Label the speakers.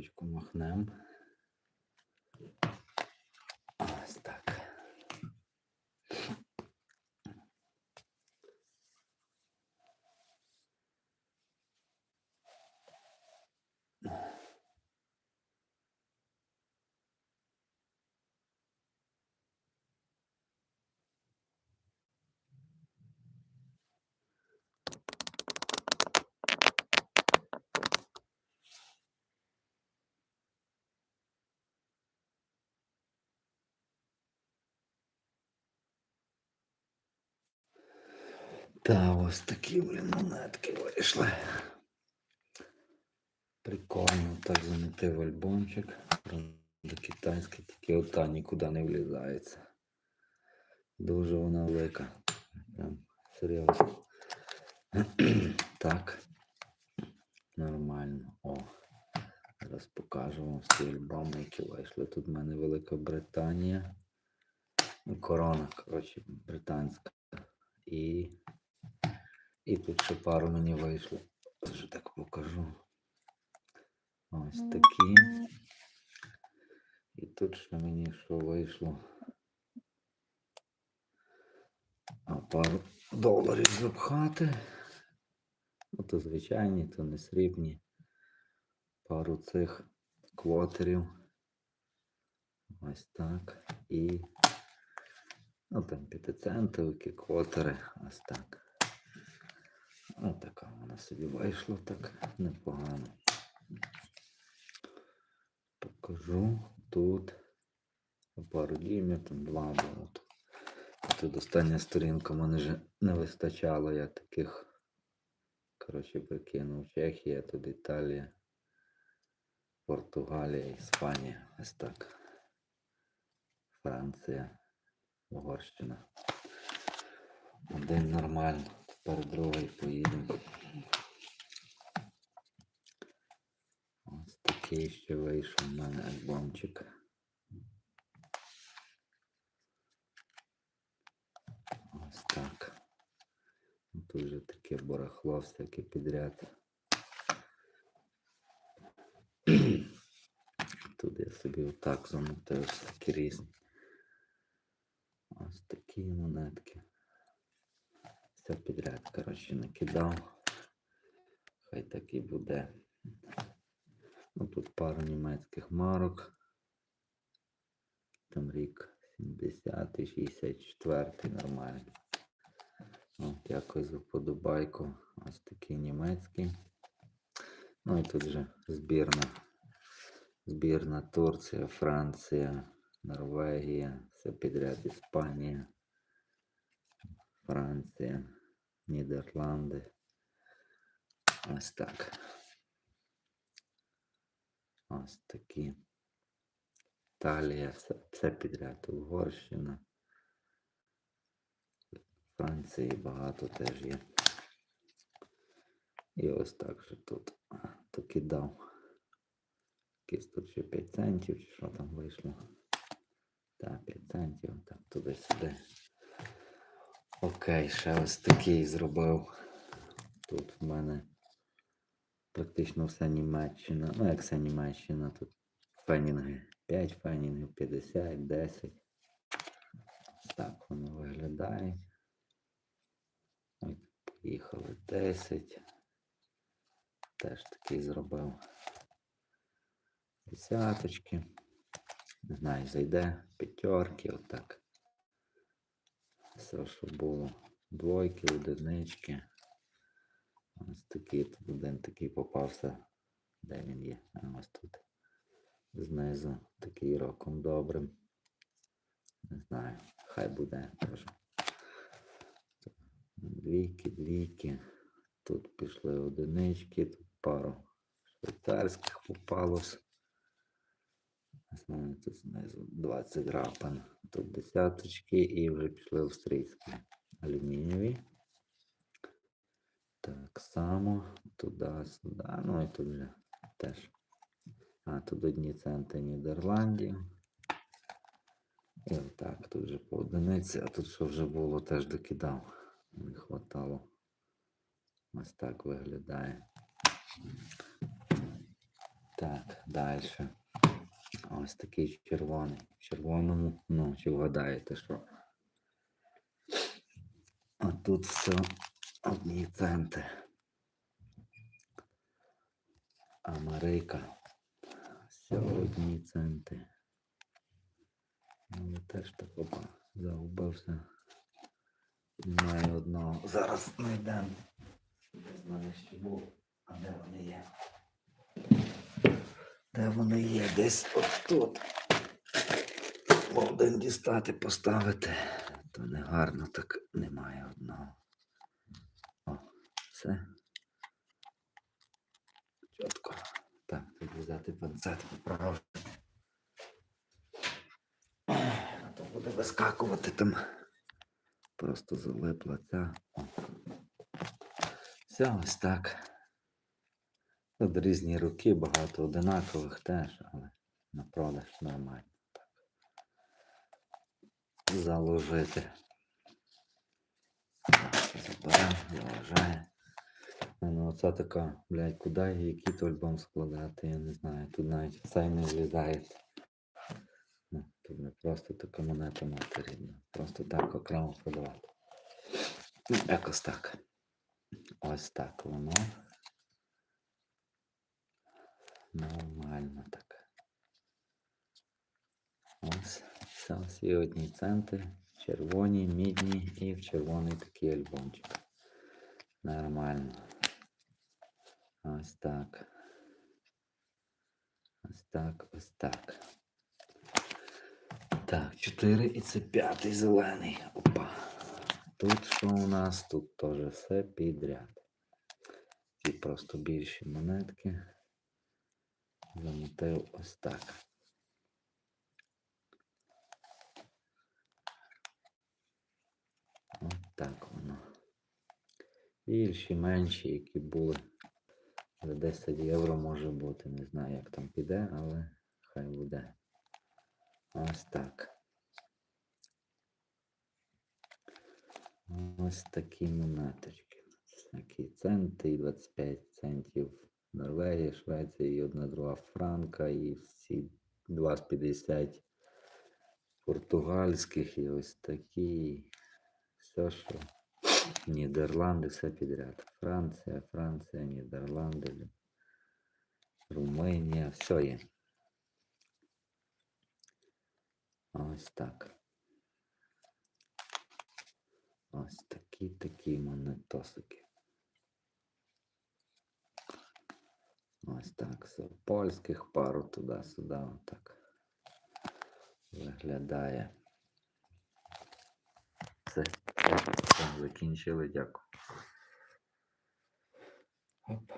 Speaker 1: Секундочку махнем. Ось так. Та ось такі, блін, монетки вийшли. Прикольно так замітив альбомчик. Правда, китайський, тільки ота нікуди не влізається. Дуже вона велика. Прям серйозно. так. Нормально. О. Зараз покажу вам всі альбоми, які вийшли. Тут в мене Велика Британія. Корона, коротше, британська. І і тут ще пару мені вийшло. Вже так покажу. Ось такі. І тут ще мені що вийшло. А пару доларів запхати. Ну, то звичайні, то не срібні. Пару цих квотерів. Ось так. І ну там п'ятицентовики, квотери. Ось так. Ось така вона собі вийшла так непогано. Покажу тут пару дімів, там два було. Тут остання сторінка мене вже не вистачало, я таких, коротше, прикинув. Чехія, тут Італія, Португалія, Іспанія. Ось так. Франція, Угорщина. Один нормально. Тепер другий поїдемо. Ось такий ще вийшов в мене альбомчик. Ось так. Тут вже таке барахло всяке підряд. Тут я собі отак замотив всякі різні. Ось такі монетки. Все підряд, коротше, накидав. Хай так і буде. Ну, тут пару німецьких марок. Там рік 70 64 нормально. От, дякую за вподобайку. Ось такий німецький. Ну і тут же збірна. Збірна Турція, Франція, Норвегія, все підряд Іспанія, Франція, Нідерланди. Ось так. Ось такі. Італія, все, все підряд. Угорщина. Франції багато теж є. І ось так же тут докидав. Якісь тут ще 5 центів, чи що там вийшло. Так, 5 центів, так, туди-сюди. Окей, ще ось такий зробив. Тут в мене практично вся Німеччина. Ну, як вся Німеччина, тут фенінги. 5 фенінгів, 50, 10. Так воно виглядає. Ой, поїхали 10. Теж такий зробив. Десяточки. Не знаю, зайде п'ятерки, отак. Все, що було. Двойки, одинички. Ось такий тут один такий попався. Де він є? Ось тут. Знизу такий роком добрим. Не знаю, хай буде теж. Двійки, двійки. Тут пішли одинички, тут пару швейцарських попалось. Знаю, тут знизу 20 рапан. Тут десяточки і вже пішли австрійські алюмінієві. Так само туди, сюди. Ну і тут вже теж. А, тут одні центи Нідерландів. І отак, тут вже по одиниці, а тут що вже було, теж докидав. Не хватало. Ось так виглядає. Так, далі. Ось такий червоний. В червоному, ну, чи вгадаєте, що? А тут все одні центи. Америка. Все одні центи. Ну, теж так опа, загубився. Немає одного. Зараз знайдемо. Не знаю, що було. А де вони є? Де вони є? Десь от тут. Один дістати, поставити. То не гарно, так немає одного. О, все. Чітко. Так, тоді взяти панцет поправити. А то буде вискакувати там. Просто залипла ця. Все ось так. Тут різні руки, багато одинакових теж, але на продаж нормально. Так. Заложити. Заберемо, заважає. Ну, оце така, блядь, куди який то альбом складати, я не знаю. Тут навіть цей не влізається. Ну, тут не просто така монета мати рідна. Просто так окремо продавати. Якось так. Ось так воно. Нормально так. Ось. Це всі одні центи. Червоні, мідні і в червоний такий альбомчик. Нормально. Ось так. Ось так, ось так. Так, 4 і це п'ятий зелений. Опа. Тут що у нас? Тут теж все підряд. Ці просто більші монетки. Замотив ось так. Ось так воно. Більші, менші, які були. За 10 євро може бути. Не знаю, як там піде, але хай буде. Ось так. Ось такі монеточки. Такі центи і 25 центів Норвегія, Швеція і одна друга франка, і всі 2,50 португальських і ось такі. Все, що Нідерланди, все підряд. Франція, Франція, Нідерланди, Румунія, все є. Ось так. Ось такі такі монетосики. Ось так. З польських пару туди-сюди. Отак. Виглядає. Все, все, все, закінчили, дякую. Оп.